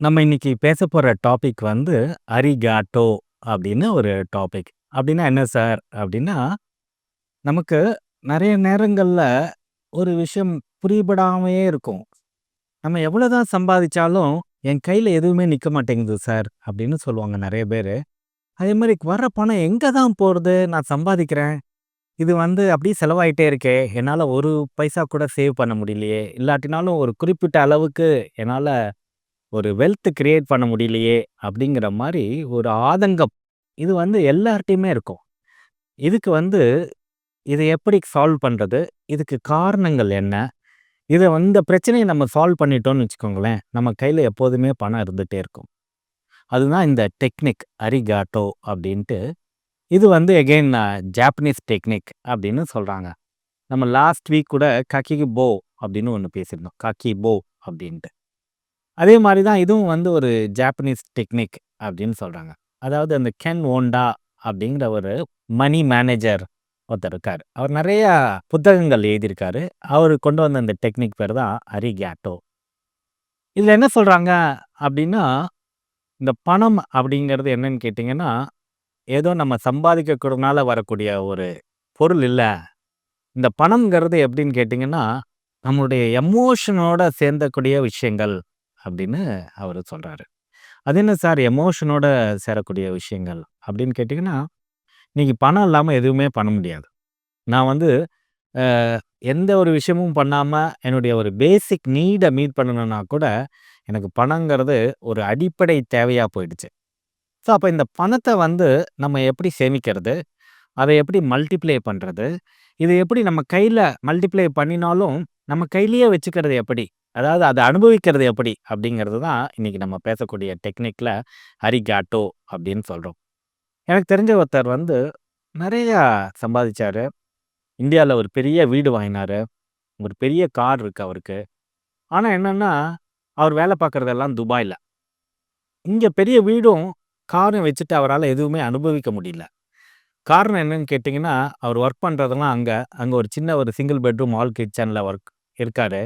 நம்ம இன்னைக்கு பேச போகிற டாபிக் வந்து அரிகாட்டோ அப்படின்னு ஒரு டாபிக். அப்படின்னா என்ன சார்? அப்படின்னா, நமக்கு நிறைய நேரங்கள்ல ஒரு விஷயம் புரியப்படாமையே இருக்கும். நம்ம எவ்வளோதான் சம்பாதிச்சாலும், என் கையில எதுவுமே நிக்க மாட்டேங்குது சார் அப்படின்னு சொல்லுவாங்க நிறைய பேரு. அதே மாதிரி வர்ற பணம் எங்க தான் போறது? நான் சம்பாதிக்கிறேன். இது வந்து அப்படியே செலவாயிட்டே இருக்கே. என்னால ஒரு பைசா கூட சேவ் பண்ண முடியலையே. இல்லாட்டினாலும் ஒரு குறிப்பிட்ட அளவுக்கு என்னால ஒரு வெல்த் கிரியேட் பண்ண முடியலையே அப்படிங்கிற மாதிரி ஒரு ஆதங்கம். இது வந்து எல்லார்ட்டையுமே இருக்கும். இதுக்கு வந்து இதை எப்படி சால்வ் பண்ணுறது இதுக்கு காரணங்கள் என்ன? இதை வந்து இந்த பிரச்சனையை நம்ம சால்வ் பண்ணிட்டோம்னு வச்சுக்கோங்களேன், நம்ம கையில் எப்போதுமே பணம் இருந்துகிட்டே இருக்கும். அதுதான் இந்த டெக்னிக் அரிகாட்டோ அப்படின்ட்டு. இது வந்து எகெயின் ஜாப்பனீஸ் டெக்னிக் அப்படின்னு சொல்கிறாங்க நம்ம லாஸ்ட் வீக் கூட ககிபோ அப்படின்னு ஒன்று பேசியிருந்தோம். ககிபோ அப்படின்ட்டு. அதே மாதிரி தான் இதுவும் வந்து ஒரு ஜாப்பனீஸ் டெக்னிக் அப்படின்னு சொல்றாங்க. அதாவது அந்த கென் ஓண்டா அப்படிங்கிற ஒரு மணி மேனேஜர் ஒருத்தர் இருக்காரு. அவர் நிறையா புத்தகங்கள் எழுதியிருக்காரு. அவரு கொண்டு வந்த அந்த டெக்னிக் பேர் தான் அரிகாட்டோ. இதுல என்ன சொல்றாங்க அப்படின்னா, இந்த பணம் அப்படிங்கிறது என்னன்னு கேட்டீங்கன்னா, ஏதோ நம்ம சம்பாதிக்கக்கூடனால வரக்கூடிய ஒரு பொருள் இல்ல. இந்த பணம்ங்கிறது எப்படின்னு கேட்டீங்கன்னா, நம்மளுடைய எமோஷனோட சேர்ந்தக்கூடிய விஷயங்கள் அப்படின்னு அவர் சொல்கிறாரு அது என்ன சார் எமோஷனோட சேரக்கூடிய விஷயங்கள் அப்படின்னு கேட்டிங்கன்னா நீங்கள் பணம் இல்லாமல் எதுவுமே பண்ண முடியாது. நான் வந்து எந்த ஒரு விஷயமும் பண்ணாமல் என்னுடைய ஒரு பேசிக் நீடை மீட் பண்ணணும்னா கூட, எனக்கு பணங்கிறது ஒரு அடிப்படை தேவையாக போயிடுச்சு. ஸோ, அப்போ இந்த பணத்தை வந்து நம்ம எப்படி சேமிக்கிறது? அதை எப்படி மல்டிப்ளை பண்ணுறது இது எப்படி நம்ம கையில் மல்டிப்ளை பண்ணினாலும், நம்ம கையிலேயே வச்சுக்கிறது எப்படி? அதாவது அதை அனுபவிக்கிறது எப்படி? அப்படிங்கிறது தான் இன்னைக்கு நம்ம பேசக்கூடிய டெக்னிக்கில் ஹரிகாட்டோ அப்படின்னு சொல்கிறோம் எனக்கு தெரிஞ்ச ஒருத்தர் வந்து நிறையா சம்பாதிச்சார் இந்தியாவில் ஒரு பெரிய வீடு வாங்கினாரு. ஒரு பெரிய கார் இருக்குது அவருக்கு. ஆனால் என்னென்னா அவர் வேலை பார்க்குறதெல்லாம் துபாயில் இங்கே பெரிய வீடும், காரும் வச்சுட்டு அவரால் எதுவுமே அனுபவிக்க முடியல. காரணம் என்னன்னு கேட்டிங்கன்னா அவர் ஒர்க் பண்ணுறதெல்லாம் அங்கே அங்கே ஒரு சின்ன ஒரு சிங்கிள் பெட்ரூம் ஹால் கிச்சனில் ஒர்க் இருக்காரு.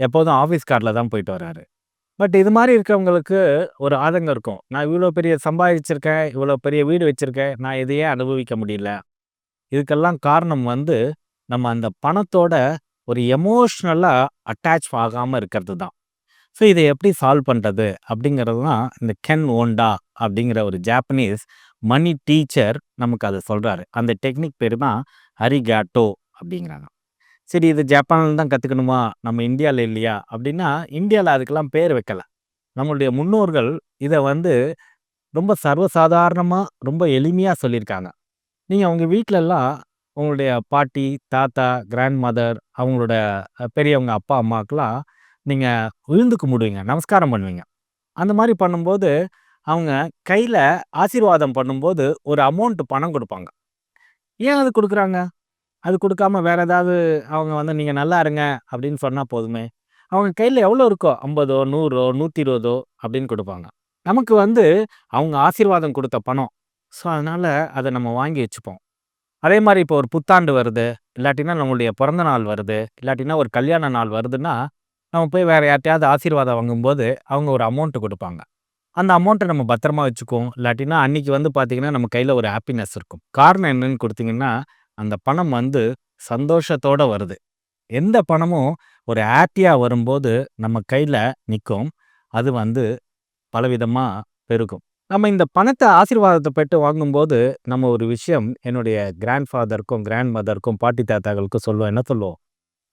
எப்போதும் ஆஃபீஸ் காரில் தான் போயிட்டு வராரு. பட் இது மாதிரி இருக்கிறவங்களுக்கு ஒரு ஆதங்கம் இருக்கும். நான் இவ்வளோ பெரிய சம்பாதிச்சிருக்கேன், இவ்வளோ பெரிய வீடு வச்சுருக்கேன் நான் இதையே அனுபவிக்க முடியல? இதுக்கெல்லாம் காரணம் வந்து, நம்ம அந்த பணத்தோட ஒரு எமோஷ்னலாக அட்டாச் ஆகாமல் இருக்கிறது தான். ஸோ, இதை எப்படி சால்வ் பண்ணுறது அப்படிங்கிறது தான் இந்த கென் ஓண்டா அப்படிங்கிற ஒரு ஜாப்பனீஸ் மணி டீச்சர் நமக்கு அதை சொல்கிறாரு அந்த டெக்னிக் பேரு தான் அரிகாட்டோ அப்படிங்கிறாங்க. சரி இது ஜப்பான்ல தான் கற்றுக்கணுமா நம்ம இந்தியாவில் இல்லையா? அப்படின்னா, இந்தியாவில் அதுக்கெல்லாம் பேர் வைக்கல. நம்மளுடைய முன்னோர்கள் இதை வந்து ரொம்ப சர்வசாதாரணமாக ரொம்ப எளிமையாக சொல்லியிருக்காங்க. நீங்கள் அவங்க வீட்டிலலாம் உங்களுடைய பாட்டி, தாத்தா, கிராண்ட் மதர் அவங்களோட பெரியவங்க அப்பா, அம்மாவுக்குலாம் நீங்கள் விழுந்து கும்பிடுவீங்க. நமஸ்காரம் பண்ணுவீங்க. அந்த மாதிரி பண்ணும்போது, அவங்க கையில் ஆசீர்வாதம் பண்ணும்போது ஒரு அமௌண்ட்டு பணம் கொடுப்பாங்க ஏன் அது கொடுக்குறாங்க அது குடுக்காம வேற ஏதாவது அவங்க வந்து நீங்க நல்லா இருங்க அப்படின்னு சொன்னா போதுமே. அவங்க கையில எவ்வளோ இருக்கோ 50ஓ, 100ஓ, 120ஓ அப்படின்னு குடுப்பாங்க. நமக்கு வந்து அவங்க ஆசீர்வாதம் குடுத்த பணம். ஸோ, அதனால அத நம்ம வாங்கி வச்சுப்போம். அதே மாரி இப்போ ஒரு புத்தாண்டு வருது, இல்லாட்டினா நம்மளுடைய பிறந்த நாள் வருது, இல்லாட்டினா ஒரு கல்யாண நாள் வருதுன்னா, நம்ம போய் வேற யார்ட்டயாவது ஆசீர்வாதம் வாங்கும்போது, அவங்க ஒரு அமௌண்ட் குடுப்பாங்க. அந்த அமௌண்ட்ட நம்ம பத்திரமா வச்சுக்குவோம். இல்லாட்டினா அன்னைக்கு வந்து பார்த்தீங்கன்னா, நம்ம கையில ஒரு ஹாப்பினஸ் இருக்கும். காரணம் என்னன்னு குடுத்தீங்கன்னா, அந்த பணம் வந்து சந்தோஷத்தோட வருது. எந்த பணமும் ஒரு ஆட்டியாக வரும்போது நம்ம கையில நிக்கும். அது வந்து பலவிதமா பெருக்கும் நம்ம இந்த பணத்தை ஆசீர்வாதத்தை பெற்று வாங்கும்போது, நம்ம ஒரு விஷயம் என்னுடைய கிராண்ட் ஃபாதருக்கும், கிராண்ட் மதருக்கும், பாட்டி தாத்தாக்களுக்கும் சொல்லுவோம். என்ன சொல்லுவோம்?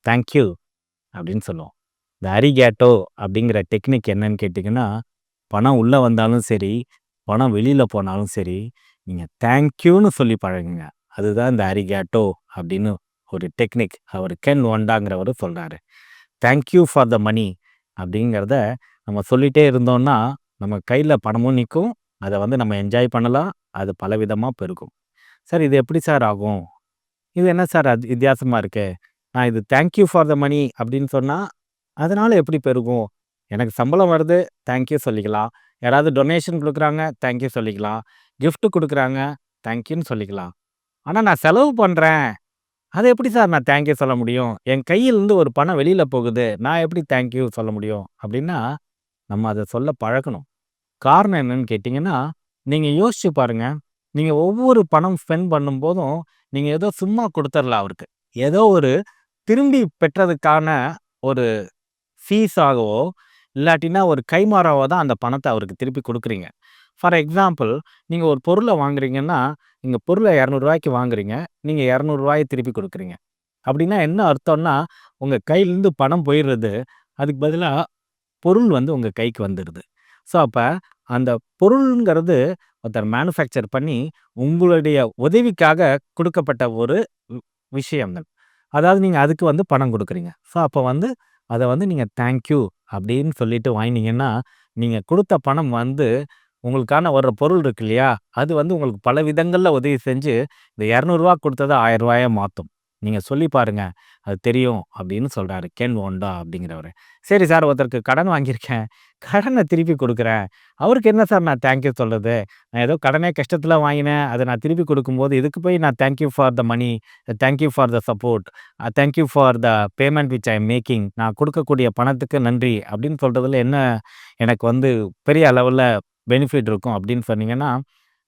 "தேங்க் யூ" அப்படின்னு சொல்லுவோம். இந்த அரிகேட்டோ அப்படிங்கிற டெக்னிக் என்னன்னு கேட்டீங்கன்னா, பணம் உள்ள வந்தாலும் சரி, பணம் வெளியில் போனாலும் சரி, நீங்க தேங்க்யூன்னு சொல்லி பழகுங்க. அதுதான் இந்த அரிகேட்டோ அப்படின்னு ஒரு டெக்னிக். அவர் கென் ஒண்டாங்கிறவர் சொல்கிறாரு "thank you for the money அப்படிங்கிறத நம்ம சொல்லிகிட்டே இருந்தோம்னா, நம்ம கையில் பணமும் நிற்கும் அதை வந்து நம்ம என்ஜாய் பண்ணலாம். அது பலவிதமாக பெருகும். சார் இது எப்படி சார் ஆகும்? இது என்ன சார் அது வித்தியாசமாக இருக்கு? நான் இது thank you for the money அப்படின்னு சொன்னால் அதனால் எப்படி பெருகும்? எனக்கு சம்பளம் வருது, தேங்க் யூ சொல்லிக்கலாம். யாராவது டொனேஷன் கொடுக்குறாங்க தேங்க் யூ சொல்லிக்கலாம். கிஃப்ட் கொடுக்குறாங்க தேங்க் யூன்னு சொல்லிக்கலாம். ஆனா நான் செலவு பண்றேன். அதை எப்படி சார் நான் தேங்க் யூ சொல்ல முடியும்? என் கையிலேருந்து ஒரு பணம் வெளியில போகுது. நான் எப்படி தேங்க் யூ சொல்ல முடியும்? அப்படின்னா, நம்ம அத சொல்ல பழகணும். காரணம் என்னன்னு கேட்டீங்கன்னா, நீங்க யோசிச்சு பாருங்க. நீங்க ஒவ்வொரு பணம் ஸ்பெண்ட் பண்ணும்போதும், நீங்க ஏதோ சும்மா கொடுத்துடலாம் அவருக்கு. ஏதோ ஒரு திரும்பி பெற்றதுக்கான ஒரு ஃபீஸாகவோ, இல்லாட்டினா ஒரு கைமாறாவோ தான் அந்த பணத்தை அவருக்கு திருப்பி கொடுக்குறீங்க ஃபார் எக்ஸாம்பிள் நீங்கள் ஒரு பொருளை வாங்குறீங்கன்னா, நீங்கள் பொருளை இரநூறுவாய்க்கு வாங்குறீங்க. நீங்கள் இரநூறுவாயை திருப்பி கொடுக்குறீங்க அப்படின்னா என்ன அர்த்தம்னா, உங்கள் கையிலேருந்து பணம் போயிடுறது அதுக்கு பதிலாக பொருள் வந்து உங்கள் கைக்கு வந்துடுது ஸோ அப்போ அந்த பொருள்ங்கிறது ஒருத்தர் மேனுஃபேக்சர் பண்ணி, உங்களுடைய உதவிக்காக கொடுக்கப்பட்ட ஒரு வி விஷயங்கள். அதாவது நீங்கள் அதுக்கு வந்து பணம் கொடுக்குறீங்க ஸோ அப்போ வந்து அதை வந்து நீங்கள் தேங்க் யூ அப்படின்னு சொல்லிட்டு வாங்கினீங்கன்னா, நீங்கள் கொடுத்த பணம் வந்து உங்களுக்கான வர்ற பொருள் இருக்கு இல்லையா? அது வந்து உங்களுக்கு பல விதங்களில் உதவி செஞ்சு, இந்த ரூ. 200 குடுத்தத ரூ. 1000 மாத்தும். நீங்க சொல்லி பாருங்க. அது தெரியும் அப்படின்னு சொல்கிறாரு கேன் ஓண்டா அப்படிங்கிறவர் சரி சார் ஒருத்தருக்கு கடன் வாங்கியிருக்கேன். கடனை திருப்பி கொடுக்குறேன் அவருக்கு என்ன சார் நான் தேங்க் யூ நான் ஏதோ கடனே கஷ்டத்தில் வாங்கினேன். அதை நான் திருப்பி கொடுக்கும்போது இதுக்கு போய் நான் thank you for the money thank you for the support, thank you thank you for the payment which I am making. நான் கொடுக்கக்கூடிய பணத்துக்கு நன்றி அப்படின்னு சொல்கிறதுல என்ன எனக்கு வந்து பெரிய அளவில் பெனிஃபிட் இருக்கும் அப்படின்னு சொன்னீங்கன்னா,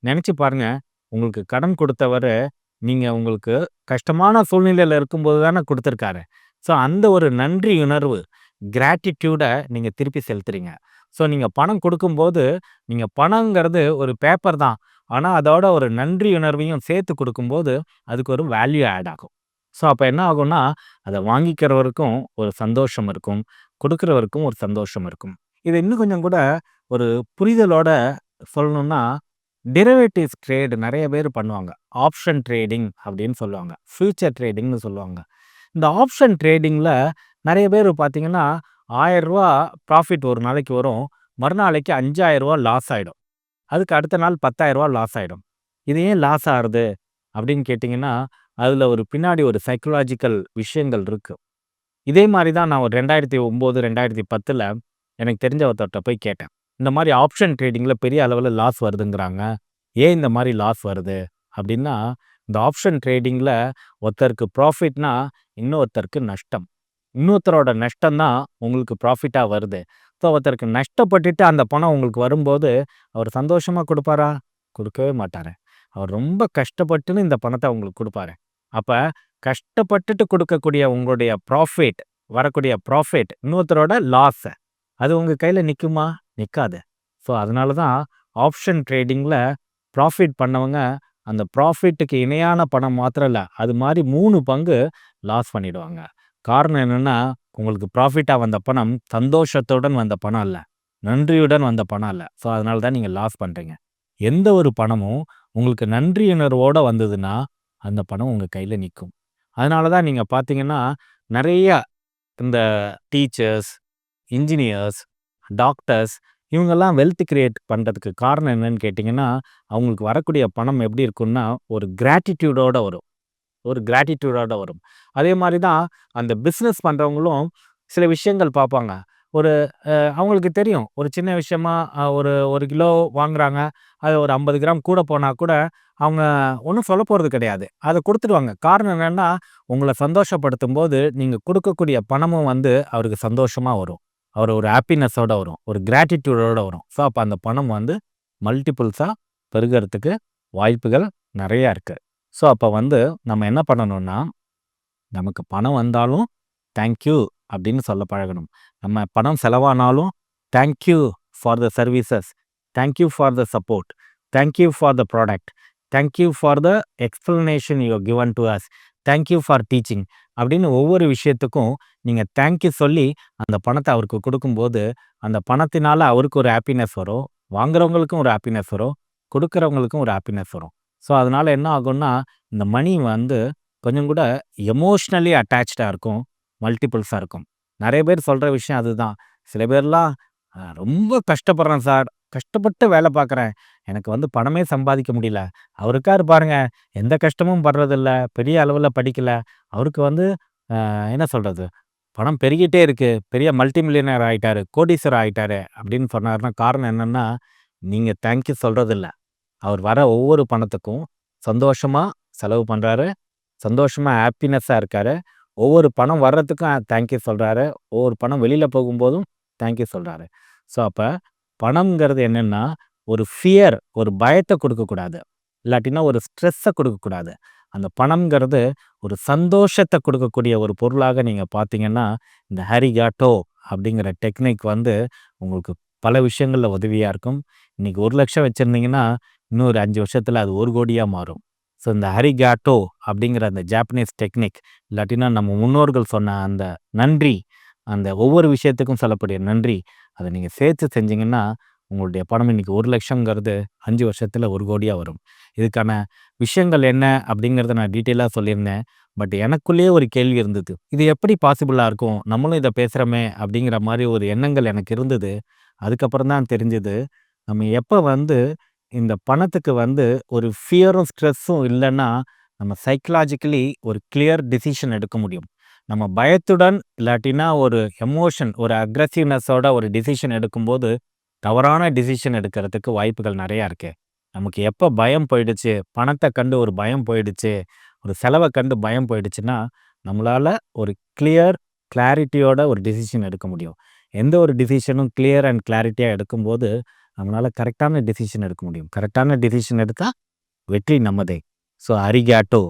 நினச்சி பாருங்க. உங்களுக்கு கடன் கொடுத்தவர் நீங்கள் உங்களுக்கு கஷ்டமான சூழ்நிலையில் இருக்கும்போது தானே கொடுத்துருக்காரு ஸோ அந்த ஒரு நன்றி உணர்வு, கிராட்டிடியூடை நீங்கள் திருப்பி செலுத்துறீங்க. ஸோ நீங்கள் பணம் கொடுக்கும்போது நீங்கள் பணங்கிறது ஒரு பேப்பர் தான். ஆனால் அதோட ஒரு நன்றி உணர்வையும் சேர்த்து கொடுக்கும்போது அதுக்கு ஒரு வேல்யூ ஆட் ஆகும். ஸோ அப்போ என்ன ஆகும்னா, அதை வாங்கிக்கிறவருக்கும் ஒரு சந்தோஷம் இருக்கும். கொடுக்குறவருக்கும் ஒரு சந்தோஷம் இருக்கும். இதை இன்னும் கொஞ்சம் கூட ஒரு புரிதலோட சொல்லணும்னா, டெரிவேட்டிவ்ஸ் ட்ரேடு நிறைய பேர் பண்ணுவாங்க. ஆப்ஷன் ட்ரேடிங் அப்படின்னு சொல்லுவாங்க. ஃப்யூச்சர் ட்ரேடிங்னு சொல்லுவாங்க. இந்த ஆப்ஷன் ட்ரேடிங்ல நிறைய பேர் பார்த்தீங்கன்னா, ஆயரூவா ப்ராஃபிட் ஒரு நாளைக்கு வரும். மறுநாளைக்கு அஞ்சாயிரரூவா லாஸ் ஆயிடும். அதுக்கு அடுத்த நாள் பத்தாயிரரூவா லாஸ் ஆயிடும். இது ஏன் லாஸ் ஆகுது அப்படின்னு கேட்டீங்கன்னா, அதுல ஒரு பின்னாடி ஒரு சைக்கலாஜிக்கல் விஷயங்கள் இருக்கு. இதே மாதிரி தான் நான் ஒரு 2009, 2010ல எனக்கு தெரிஞ்ச ஒருத்தர்ட்ட போய் கேட்டேன். இந்த மாதிரி ஆப்ஷன் ட்ரேடிங்ல பெரிய அளவுல லாஸ் வருதுங்கிறாங்க. ஏன் இந்த மாதிரி லாஸ் வருது? அப்படின்னா, இந்த ஆப்ஷன் ட்ரேடிங்ல ஒருத்தருக்கு ப்ராஃபிட்னா, இன்னொருத்தருக்கு நஷ்டம். இன்னொருத்தரோட நஷ்டம் தான் உங்களுக்கு ப்ராஃபிட்டா வருது. ஸோ ஒருத்தருக்கு நஷ்டப்பட்டுட்டு அந்த பணம் உங்களுக்கு வரும்போது, அவர் சந்தோஷமா கொடுப்பாரா குடுக்கவே மாட்டார் அவர் ரொம்ப கஷ்டப்பட்டுன்னு இந்த பணத்த உங்களுக்கு கொடுப்பாரு அப்ப கஷ்டப்பட்டுட்டு கொடுக்கக்கூடிய உங்களுடைய ப்ராஃபிட், வரக்கூடிய ப்ராஃபிட் இன்னொருத்தரோட லாஸ். அது உங்க கையில் நிக்குமா? நிற்காது ஸோ அதனால தான் ஆப்ஷன் ட்ரேடிங்ல ப்ராஃபிட் பண்ணவங்க, அந்த ப்ராஃபிட்டுக்கு இணையான பணம் மாத்திரம் இல்ல. அது மாதிரி மூணு பங்கு லாஸ் பண்ணிடுவாங்க. காரணம் என்னன்னா, உங்களுக்கு ப்ராஃபிட்டா வந்த பணம் சந்தோஷத்துடன் வந்த பணம் இல்லை நன்றியுடன் வந்த பணம் இல்லை ஸோ அதனால தான் நீங்க லாஸ் பண்றீங்க. எந்த ஒரு பணமும் உங்களுக்கு நன்றியுணர்வோட வந்ததுன்னா, அந்த பணம் உங்க கையில நிக்கும். அதனால தான் நீங்க பார்த்தீங்கன்னா, நிறைய இந்த டீச்சர்ஸ், இன்ஜினியர்ஸ், டாக்டர்ஸ் இவங்கெல்லாம் வெல்த் கிரியேட் பண்ணுறதுக்கு காரணம் என்னன்னு கேட்டிங்கன்னா அவங்களுக்கு வரக்கூடிய பணம் எப்படி இருக்கும்னா, ஒரு கிராட்டிட்யூடோட வரும். ஒரு கிராட்டிட்யூடோட வரும். அதே மாதிரி தான் அந்த பிஸ்னஸ் பண்ணுறவங்களும் சில விஷயங்கள் பார்ப்பாங்க. ஒரு அவங்களுக்கு தெரியும். ஒரு சின்ன விஷயமா ஒரு ஒரு கிலோ வாங்குறாங்க. அது ஒரு 50 கிராம் கூட போனால் கூட, அவங்க ஒன்றும் சொல்ல போகிறது கிடையாது. அதை கொடுத்துடுவாங்க காரணம் என்னென்னா உங்களை சந்தோஷப்படுத்தும் போது நீங்கள் கொடுக்கக்கூடிய பணமும் வந்து அவருக்கு சந்தோஷமாக வரும். அவர் ஒரு ஹாப்பினஸோட வரும். ஒரு கிராட்டிடியூடோட வரும். ஸோ அப்போ அந்த பணம் வந்து மல்டிபிள்ஸா பெருகிறதுக்கு வாய்ப்புகள் நிறையா இருக்கு. ஸோ அப்போ வந்து நம்ம என்ன பண்ணணும்னா, நமக்கு பணம் வந்தாலும் தேங்க் யூ அப்படின்னு சொல்ல பழகணும். நம்ம பணம் செலவானாலும் thank you for the services. Thank you for the support. Thank you for the product. Thank you for the explanation you given to us. Thank you for teaching. அப்படின்னு ஒவ்வொரு விஷயத்துக்கும் நீங்க தேங்க் யூ சொல்லி அந்த பணத்தை அவருக்கு கொடுக்கும்போது அந்த பணத்தினால அவருக்கு ஒரு ஹாப்பினஸ் வரும். வாங்குறவங்களுக்கும் ஒரு ஹாப்பினஸ் வரும். கொடுக்குறவங்களுக்கும் ஒரு ஹாப்பினஸ் வரும். ஸோ அதனால என்ன ஆகும்னா, இந்த மணி வந்து கொஞ்சம் கூட எமோஷ்னலி அட்டாச்டா இருக்கும். மல்டிபிள்ஸா இருக்கும். நிறைய பேர் சொல்ற விஷயம் அதுதான். சில பேர்லாம் ரொம்ப கஷ்டப்படுறேன் சார். கஷ்டப்பட்டு வேலை பார்க்குறேன். எனக்கு வந்து பணமே சம்பாதிக்க முடியல. அவருக்கார் பாருங்கள் பாருங்க. எந்த கஷ்டமும் படுறதில்ல. பெரிய அளவில் படிக்கலை அவருக்கு வந்து என்ன சொல்கிறது பணம் பெருகிட்டே இருக்குது பெரிய மல்டி மில்லியனர் ஆகிட்டாரு கோடீஸ்வரர் ஆகிட்டாரு அப்படின்னு சொன்னார்னா காரணம் என்னன்னா, நீங்கள் தேங்க் யூ அவர் வர ஒவ்வொரு பணத்துக்கும் சந்தோஷமாக செலவு பண்ணுறாரு சந்தோஷமாக ஹாப்பினஸ்ஸாக இருக்காரு. ஒவ்வொரு பணம் வர்றதுக்கும் தேங்க் யூ ஒவ்வொரு பணம் வெளியில் போகும்போதும் தேங்க் யூ ஸோ அப்போ பணம்ங்கிறது என்னென்னா ஒரு ஃபியர் ஒரு பயத்தை கொடுக்கக்கூடாது. இல்லாட்டினா ஒரு ஸ்ட்ரெஸ்ஸை கொடுக்கக்கூடாது. அந்த பணம்ங்கிறது ஒரு சந்தோஷத்தை கொடுக்கக்கூடிய ஒரு பொருளாக நீங்கள் பார்த்தீங்கன்னா இந்த ஹரிகாட்டோ அப்படிங்கிற டெக்னிக் வந்து உங்களுக்கு பல விஷயங்களில் உதவியாக இருக்கும். இன்றைக்கி ஒரு லட்சம் வச்சுருந்தீங்கன்னா இன்னொரு அஞ்சு வருஷத்தில் அது ஒரு கோடியாக மாறும். ஸோ இந்த ஹரிகாட்டோ அப்படிங்கிற அந்த ஜாப்பனீஸ் டெக்னிக் இல்லாட்டினா நம்ம முன்னோர்கள் சொன்ன அந்த நன்றி அந்த ஒவ்வொரு விஷயத்துக்கும் சொல்லக்கூடிய நன்றி. அதை நீங்கள் சேர்த்து செஞ்சீங்கன்னா உங்களுடைய பணம் இன்னைக்கு ஒரு லட்சங்கிறது அஞ்சு வருஷத்தில் ஒரு கோடியாக வரும். இதுக்கான விஷயங்கள் என்ன அப்படிங்கிறத நான் டீட்டெயிலாக சொல்லியிருந்தேன். பட் எனக்குள்ளேயே ஒரு கேள்வி இருந்தது. இது எப்படி பாசிபிளாக இருக்கும்? நம்மளும் இதை பேசுகிறோமே அப்படிங்கிற மாதிரி ஒரு எண்ணங்கள் எனக்கு இருந்தது. அதுக்கப்புறம் தான் தெரிஞ்சது. நம்ம எப்போ வந்து இந்த பணத்துக்கு வந்து ஒரு ஃபியரும் ஸ்ட்ரெஸ்ஸும் இல்லைன்னா நம்ம சைக்கலாஜிக்கலி ஒரு கிளியர் டிசிஷன் எடுக்க முடியும். நம்ம பயத்துடன் இல்லாட்டினா ஒரு எமோஷன் ஒரு அக்ரஸிவ்னஸோட ஒரு டிசிஷன் எடுக்கும்போது தவறான டிசிஷன் எடுக்கிறதுக்கு வாய்ப்புகள் நிறையா இருக்கு. நமக்கு எப்போ பயம் போயிடுச்சு பணத்தை கண்டு ஒரு பயம் போயிடுச்சு ஒரு செலவை கண்டு பயம் போயிடுச்சுன்னா நம்மளால் ஒரு கிளியர் கிளாரிட்டியோட ஒரு டிசிஷன் எடுக்க முடியும். எந்த ஒரு டிசிஷனும் கிளியர் அண்ட் கிளாரிட்டியாக எடுக்கும்போது நம்மளால் கரெக்டான டிசிஷன் எடுக்க முடியும். கரெக்டான டிசிஷன் எடுத்தால் வெற்றி நம்மதே. So அரிகாட்டோ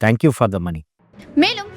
thank you for the money மேலும்